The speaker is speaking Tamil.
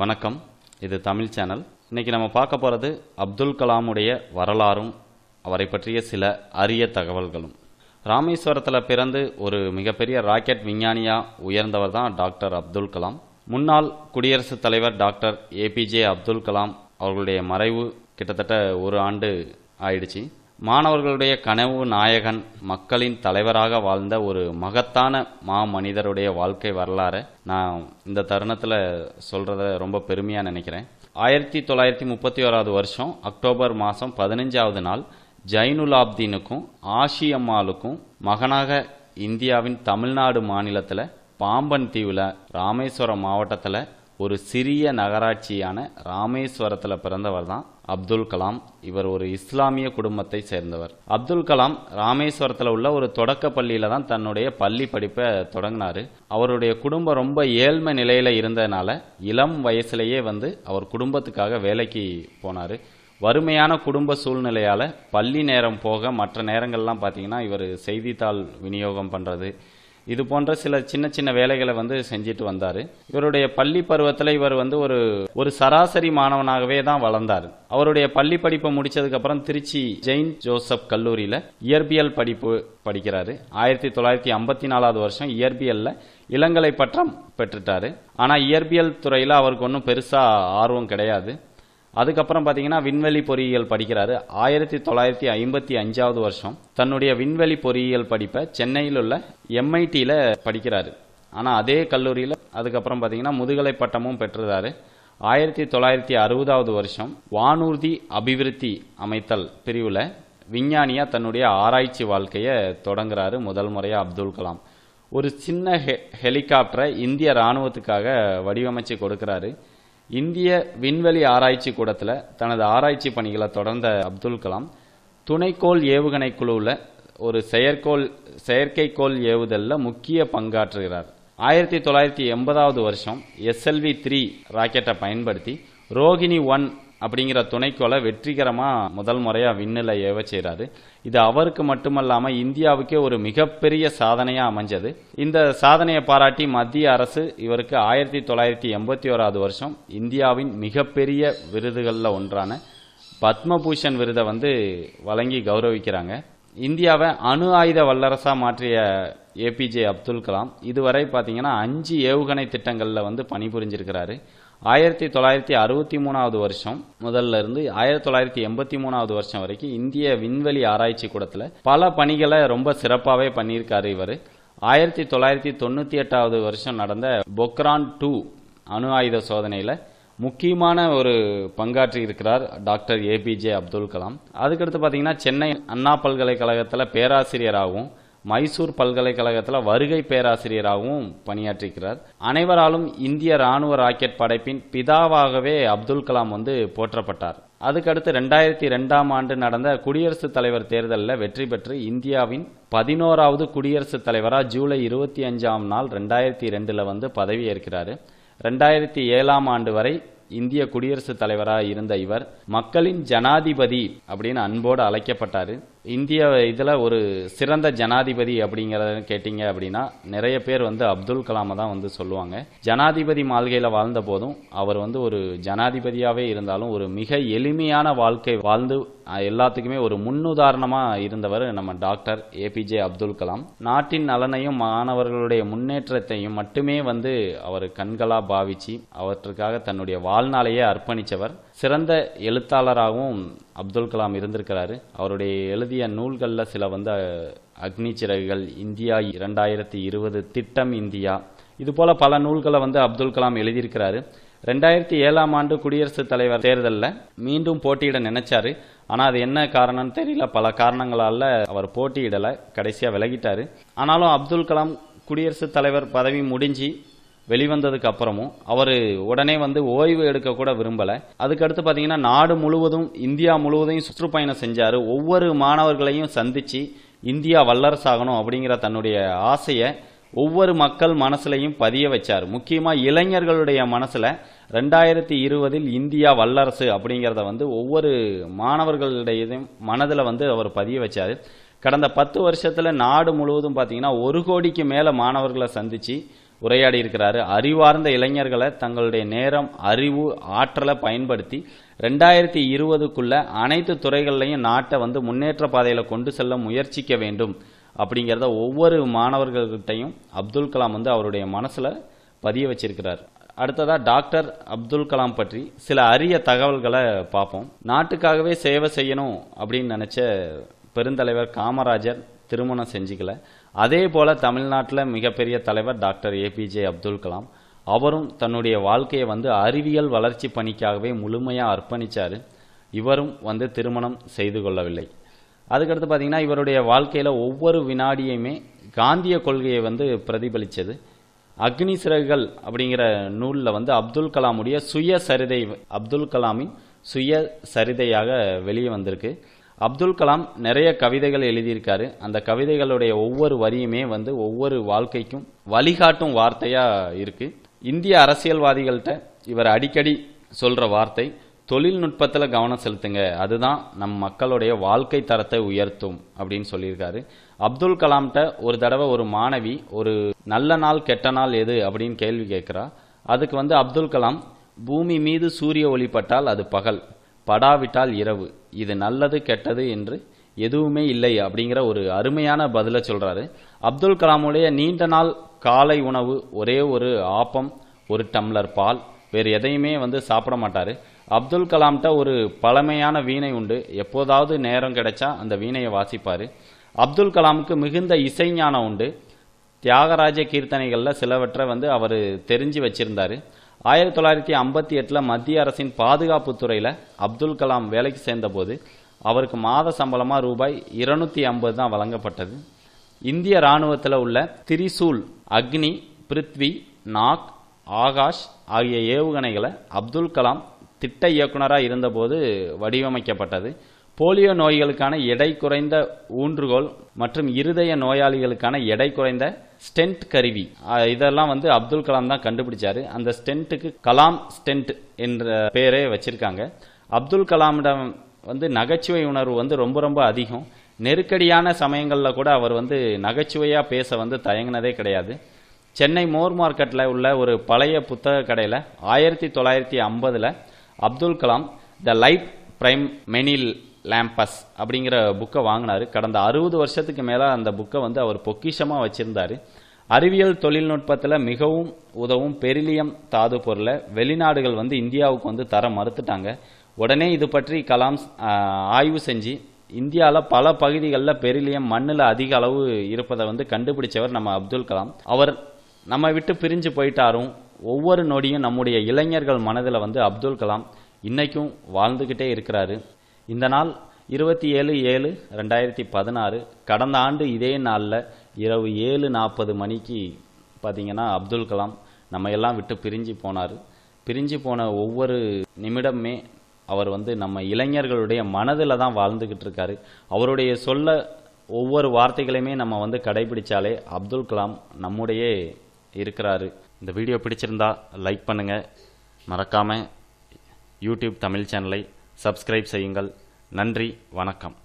வணக்கம். இது தமிழ் சேனல். இன்னைக்கு நம்ம பார்க்க போகிறது அப்துல் கலாமுடைய வரலாறும் அவரை பற்றிய சில அரிய தகவல்களும். ராமேஸ்வரத்தில் பிறந்து ஒரு மிகப்பெரிய ராக்கெட் விஞ்ஞானியாக உயர்ந்தவர் தான் டாக்டர் அப்துல் கலாம். முன்னாள் குடியரசுத் தலைவர் டாக்டர் ஏபிஜே அப்துல் கலாம் அவர்களுடைய மறைவு கிட்டத்தட்ட ஒரு ஆண்டு ஆயிடுச்சு. மாணவர்களுடைய கனவு நாயகன் மக்களின் தலைவராக வாழ்ந்த ஒரு மகத்தான மா மனிதருடைய வாழ்க்கை வரலாறை நான் இந்த தருணத்தில் சொல்கிறத ரொம்ப பெருமையாக நினைக்கிறேன். ஆயிரத்தி தொள்ளாயிரத்தி முப்பத்தி ஓராவது வருஷம் அக்டோபர் மாதம் பதினஞ்சாவது நாள் ஜைனுலாப்தீனுக்கும் ஆஷியம்மாளுக்கும் மகனாக இந்தியாவின் தமிழ்நாடு மாநிலத்தில் பாம்பன் தீவில் ராமேஸ்வரம் மாவட்டத்தில் ஒரு சிறிய நகராட்சியான ராமேஸ்வரத்தில் பிறந்தவர் தான் அப்துல் கலாம் இவர் ஒரு இஸ்லாமிய குடும்பத்தை சேர்ந்தவர். அப்துல் கலாம் ராமேஸ்வரத்தில் உள்ள ஒரு தொடக்க பள்ளியில தான் தன்னுடைய பள்ளி படிப்பை தொடங்கினாரு. அவருடைய குடும்பம் ரொம்ப ஏழ்மை நிலையில இருந்ததுனால இளம் வயசுலேயே வந்து அவர் குடும்பத்துக்காக வேலைக்கு போனார். வறுமையான குடும்ப சூழ்நிலையால் பள்ளி நேரம் போக மற்ற நேரங்கள்லாம் பார்த்தீங்கன்னா இவர் செய்தித்தாள் விநியோகம் பண்ணுறது இது போன்ற சில சின்ன சின்ன வேலைகளை வந்து செஞ்சுட்டு வந்தார். இவருடைய பள்ளி பருவத்தில் இவர் வந்து ஒரு ஒரு சராசரி மாணவனாகவே தான் வளர்ந்தார். அவருடைய பள்ளி படிப்பை முடிச்சதுக்கப்புறம் திருச்சி ஜெயின் ஜோசப் கல்லூரியில் இயற்பியல் படிப்பு படிக்கிறாரு. ஆயிரத்தி தொள்ளாயிரத்தி ஐம்பத்தி நாலாவது வருஷம் இயற்பியலில் இளங்கலை பட்டம் பெற்றுட்டாரு. ஆனால் இயற்பியல் துறையில் அவருக்கு ஒன்றும் பெருசாக ஆர்வம் கிடையாது. அதுக்கப்புறம் பார்த்தீங்கன்னா விண்வெளி பொறியியல் படிக்கிறாரு. ஆயிரத்தி தொள்ளாயிரத்தி ஐம்பத்தி அஞ்சாவது வருஷம் தன்னுடைய விண்வெளி பொறியியல் படிப்பை சென்னையில் உள்ள எம்ஐடியில் படிக்கிறாரு. ஆனால் அதே கல்லூரியில் அதுக்கப்புறம் பார்த்தீங்கன்னா முதுகலை பட்டமும் பெற்றுறாரு ஆயிரத்தி தொள்ளாயிரத்தி அறுபதாவது வருஷம் வானூர்தி அபிவிருத்தி அமைத்தல் பிரிவில் விஞ்ஞானியாக தன்னுடைய ஆராய்ச்சி வாழ்க்கையை தொடங்குறாரு முதல் முறையாக அப்துல் கலாம். ஒரு சின்ன ஹெ ஹெலிகாப்டரை இந்திய இராணுவத்துக்காக வடிவமைச்சு கொடுக்குறாரு. இந்திய விண்வெளி ஆராய்ச்சி கூடத்தில் தனது ஆராய்ச்சி பணிகளை தொடர்ந்த அப்துல் கலாம் துணைக்கோள் ஏவுகணை குழுவில் ஒரு செயற்கோள் செயற்கைக்கோள் ஏவுதலில் முக்கிய பங்காற்றுகிறார். ஆயிரத்தி தொள்ளாயிரத்தி எண்பதாவது வருஷம் எஸ்எல்வி த்ரீ ராக்கெட்டை பயன்படுத்தி ரோகிணி ஒன் அப்படிங்கிற துணைக்கோளை வெற்றிகரமாக முதல் முறையாக விண்ணில் ஏவ செய்கிறாரு இது அவருக்கு மட்டுமல்லாமல் இந்தியாவுக்கே ஒரு மிகப்பெரிய சாதனையாக அமைஞ்சது. இந்த சாதனையை பாராட்டி மத்திய அரசு இவருக்கு ஆயிரத்தி தொள்ளாயிரத்தி எண்பத்தி ஓராவது வருஷம் இந்தியாவின் மிகப்பெரிய விருதுகளில் ஒன்றான பத்மபூஷன் விருதை வந்து வழங்கி கௌரவிக்கிறாங்க. இந்தியாவை அணு ஆயுத வல்லரசாக மாற்றிய ஏபிஜே அப்துல் கலாம் இதுவரை பார்த்தீங்கன்னா அஞ்சு ஏவுகணை திட்டங்களில் வந்து பணிபுரிஞ்சிருக்கிறாரு. ஆயிரத்தி தொள்ளாயிரத்தி அறுபத்தி மூணாவது வருஷம் முதல்ல இருந்து ஆயிரத்தி தொள்ளாயிரத்தி எண்பத்தி மூணாவது வருஷம் வரைக்கும் இந்திய விண்வெளி ஆராய்ச்சி கூடத்தில் பல பணிகளை ரொம்ப சிறப்பாகவே பண்ணியிருக்காரு இவர். ஆயிரத்தி தொள்ளாயிரத்தி தொண்ணூற்றி எட்டாவது வருஷம் நடந்த பொக்ரான் டூ அணு ஆயுத சோதனையில் முக்கியமான ஒரு பங்காற்றி இருக்கிறார் டாக்டர் ஏபிஜே அப்துல் கலாம். அதுக்கடுத்து பார்த்தீங்கன்னா சென்னை அண்ணா பல்கலைக்கழகத்தில் பேராசிரியராகவும் மைசூர் பல்கலைக்கழகத்தில் வருகை பேராசிரியராகவும் பணியாற்றிருக்கிறார் அனைவராலும் இந்திய ராணுவ ராக்கெட் படைப்பின் பிதாவாகவே அப்துல் கலாம் வந்து போற்றப்பட்டார். அதுக்கடுத்து ரெண்டாயிரத்தி ரெண்டாம் ஆண்டு நடந்த குடியரசுத் தலைவர் தேர்தலில் வெற்றி பெற்று இந்தியாவின் பதினோராவது குடியரசுத் தலைவராக ஜூலை இருபத்தி அஞ்சாம் நாள் ரெண்டாயிரத்தி ரெண்டில் வந்து பதவியேற்கிறார். ரெண்டாயிரத்தி ஏழாம் ஆண்டு வரை இந்திய குடியரசுத் தலைவராக இருந்த இவர் மக்களின் ஜனாதிபதி அப்படின்னு அன்போடு அழைக்கப்பட்டார். இந்திய இதில் ஒரு சிறந்த ஜனாதிபதி அப்படிங்கிறத கேட்டிங்க அப்படின்னா நிறைய பேர் வந்து அப்துல் கலாமை தான் வந்து சொல்லுவாங்க. ஜனாதிபதி மாளிகையில் வாழ்ந்த போதும் அவர் வந்து ஒரு ஜனாதிபதியாகவே இருந்தாலும் ஒரு மிக எளிமையான வாழ்க்கை வாழ்ந்து எல்லாத்துக்குமே ஒரு முன்னுதாரணமாக இருந்தவர் நம்ம டாக்டர் ஏபிஜே அப்துல் கலாம். நாட்டின் நலனையும் மாணவர்களுடைய முன்னேற்றத்தையும் மட்டுமே வந்து அவர் கண்களாக பாவிச்சு அவற்றுக்காக தன்னுடைய வாழ்நாளையே அர்ப்பணித்தவர் சிறந்த எழுத்தாளராகவும் அப்துல் கலாம் இருந்திருக்கிறாரு. அவருடைய எழுதிய நூல்களில் சில வந்து அக்னி சிறகுகள் இந்தியா இரண்டாயிரத்தி இருபது திட்டம் இந்தியா இது போல பல நூல்களை வந்து அப்துல் கலாம் எழுதியிருக்கிறாரு. ரெண்டாயிரத்தி ஏழாம் ஆண்டு குடியரசுத் தலைவர் தேர்தலில் மீண்டும் போட்டியிட நினைச்சாரு. ஆனால் அது என்ன காரணம்னு தெரியல. பல காரணங்களால் அவர் போட்டியிடலை. கடைசியாக விலகிட்டாரு. ஆனாலும் அப்துல் கலாம் குடியரசுத் தலைவர் பதவி முடிஞ்சு வெளிவந்ததுக்கு அப்புறமும் அவர் உடனே வந்து ஓய்வு எடுக்க கூட விரும்பலை. அதுக்கடுத்து பார்த்தீங்கன்னா நாடு முழுவதும் இந்தியா முழுவதையும் சுற்றுப்பயணம் செஞ்சார். ஒவ்வொரு மாணவர்களையும் சந்தித்து இந்தியா வல்லரசாகணும் அப்படிங்கிற தன்னுடைய ஆசையை ஒவ்வொரு மக்கள் மனசுலையும் பதிய வச்சார். முக்கியமாக இளைஞர்களுடைய மனசில் ரெண்டாயிரத்தி இருபதில் இந்தியா வல்லரசு அப்படிங்கிறத வந்து ஒவ்வொரு மாணவர்களுடையதையும் மனதில் வந்து அவர் பதிய வச்சார். கடந்த பத்து வருஷத்தில் நாடு முழுவதும் பார்த்தீங்கன்னா ஒரு கோடிக்கு மேலே மாணவர்களை சந்தித்து உரையாடி இருக்கிறாரு. அறிவார்ந்த இளைஞர்களை தங்களுடைய நேரம் அறிவு ஆற்றலை பயன்படுத்தி ரெண்டாயிரத்தி இருபதுக்குள்ள அனைத்து துறைகள்லையும் நாட்டை வந்து முன்னேற்ற பாதையில் கொண்டு செல்ல முயற்சிக்க வேண்டும். அப்படிங்கிறத ஒவ்வொரு மாணவர்கள்கிட்டையும் அப்துல் கலாம் வந்து அவருடைய மனசில் பதிய வச்சிருக்கிறார். அடுத்ததா டாக்டர் அப்துல் கலாம் பற்றி சில அரிய தகவல்களை பார்ப்போம். நாட்டுக்காகவே சேவை செய்யணும் அப்படின்னு நினைச்ச பெருந்தலைவர் காமராஜர் திருமணம் செஞ்சுக்கல. அதே போல தமிழ்நாட்டில் மிகப்பெரிய தலைவர் டாக்டர் ஏபிஜே அப்துல் கலாம் அவரும் தன்னுடைய வாழ்க்கையை வந்து அறிவியல் வளர்ச்சி பணிக்காகவே முழுமையாக அர்ப்பணித்தார் இவரும் வந்து திருமணம் செய்து கொள்ளவில்லை. அதுக்கடுத்து பார்த்தீங்கன்னா இவருடைய வாழ்க்கையில் ஒவ்வொரு வினாடியுமே காந்திய கொள்கையை வந்து பிரதிபலித்தது அக்னி சிறகுகள் அப்படிங்கிற நூலில் வந்து அப்துல் கலாமுடைய சுய சரிதை அப்துல் கலாமின் சுய சரிதையாக வெளியே வந்திருக்கு. அப்துல் கலாம் நிறைய கவிதைகள் எழுதியிருக்காரு. அந்த கவிதைகளுடைய ஒவ்வொரு வரியுமே வந்து ஒவ்வொரு வாழ்க்கைக்கும் வழிகாட்டும் வார்த்தையா இருக்கு. இந்திய அரசியல்வாதிகள்கிட்ட இவர் அடிக்கடி சொல்ற வார்த்தை தொழில்நுட்பத்தில் கவனம் செலுத்துங்க. அதுதான் நம் மக்களுடைய வாழ்க்கை தரத்தை உயர்த்தும். அப்படின்னு சொல்லியிருக்காரு. அப்துல் கலாம்கிட்ட ஒரு தடவை ஒரு மாணவி ஒரு நல்ல நாள் கெட்ட நாள் எது? அப்படின்னு கேள்வி கேட்குறா. அதுக்கு வந்து அப்துல் கலாம் பூமி மீது சூரிய ஒளிப்பட்டால் அது பகல். படாவிட்டால் இரவு. இது நல்லது கெட்டது என்று எதுவுமே இல்லை அப்படிங்கிற ஒரு அருமையான பதிலை சொல்றாரு. அப்துல் கலாமுடைய நீண்ட நாள் காலை உணவு ஒரே ஒரு ஆப்பம் ஒரு டம்ளர் பால் வேறு எதையுமே வந்து சாப்பிட மாட்டாரு. அப்துல் கலாம்கிட்ட ஒரு பழமையான வீணை உண்டு. எப்போதாவது நேரம் கிடைச்சா அந்த வீணையை வாசிப்பாரு. அப்துல் கலாமுக்கு மிகுந்த இசைஞானம் உண்டு. தியாகராஜ கீர்த்தனைகளில் சிலவற்றை வந்து அவர் தெரிஞ்சு வச்சிருந்தாரு. ஆயிரத்தி தொள்ளாயிரத்தி ஐம்பத்தி எட்டில் மத்திய அரசின் பாதுகாப்பு துறையில் அப்துல் கலாம் வேலைக்கு சேர்ந்தபோது அவருக்கு மாத சம்பளமாக ரூபாய் இருநூத்தி ஐம்பது தான் வழங்கப்பட்டது. இந்திய இராணுவத்தில் உள்ள திரிசூல் அக்னி பிருத்வி நாக் ஆகாஷ் ஆகிய ஏவுகணைகளை அப்துல் கலாம் திட்ட இயக்குனராக இருந்தபோது வடிவமைக்கப்பட்டது. போலியோ நோய்களுக்கான எடை குறைந்த ஊன்றுகோல் மற்றும் இருதய நோயாளிகளுக்கான எடை குறைந்த ஸ்டென்ட் கருவி. இதெல்லாம் வந்து அப்துல் கலாம் தான் கண்டுபிடிச்சாரு. அந்த ஸ்டென்ட்டுக்கு கலாம் ஸ்டென்ட் என்ற பேரே வச்சிருக்காங்க. அப்துல் கலாமிடம் வந்து நகைச்சுவை உணர்வு வந்து ரொம்ப ரொம்ப அதிகம். நெருக்கடியான சமயங்களில் கூட அவர் வந்து நகைச்சுவையாக பேச வந்து தயங்கினதே கிடையாது. சென்னை மோர் மார்க்கெட்டில் உள்ள ஒரு பழைய புத்தக கடையில் ஆயிரத்தி தொள்ளாயிரத்தி ஐம்பதில் Abdul Kalam the light from many lamps அப்படிங்கிற புக்கை வாங்கினார். கடந்த அறுபது வருஷத்துக்கு மேலே அந்த புக்கை வந்து அவர் பொக்கிஷமாக வச்சுருந்தார். அறிவியல் தொழில்நுட்பத்தில் மிகவும் உதவும் பெரிலியம் தாது பொருளை வெளிநாடுகள் வந்து இந்தியாவுக்கு வந்து தர மறுத்துட்டாங்க. உடனே இது பற்றி கலாம் ஆய்வு செஞ்சு இந்தியாவில் பல பகுதிகளில் பெரிலியம் மண்ணில் அதிக அளவு இருப்பதை வந்து கண்டுபிடிச்சவர் நம்ம அப்துல் கலாம். அவர் நம்ம விட்டு பிரிஞ்சு போயிட்டாரும். ஒவ்வொரு நொடியும் நம்முடைய இளைஞர்கள் மனதில் வந்து அப்துல் கலாம் இன்னைக்கும் வாழ்ந்துக்கிட்டே இருக்கிறாரு. இந்த நாள் இருபத்தி ஏழு ஏழு ரெண்டாயிரத்தி பதினாறு. கடந்த ஆண்டு இதே நாளில் இரவு ஏழு நாற்பது மணிக்கு பார்த்தீங்கன்னா அப்துல் கலாம் நம்ம எல்லாம் விட்டு பிரிஞ்சு போனார். பிரிஞ்சு போன ஒவ்வொரு நிமிடமே அவர் வந்து நம்ம இளைஞர்களுடைய மனதில் தான் வாழ்ந்துக்கிட்டு இருக்காரு. அவருடைய சொல்ல ஒவ்வொரு வார்த்தைகளையுமே நம்ம வந்து கடைபிடிச்சாலே அப்துல் கலாம் நம்முடைய இருக்கிறாரு. இந்த வீடியோ பிடிச்சிருந்தா லைக் பண்ணுங்கள் மறக்காமல் யூடியூப் தமிழ் சேனலை சப்ஸ்கிரைப் செய்யுங்கள். நன்றி வணக்கம்.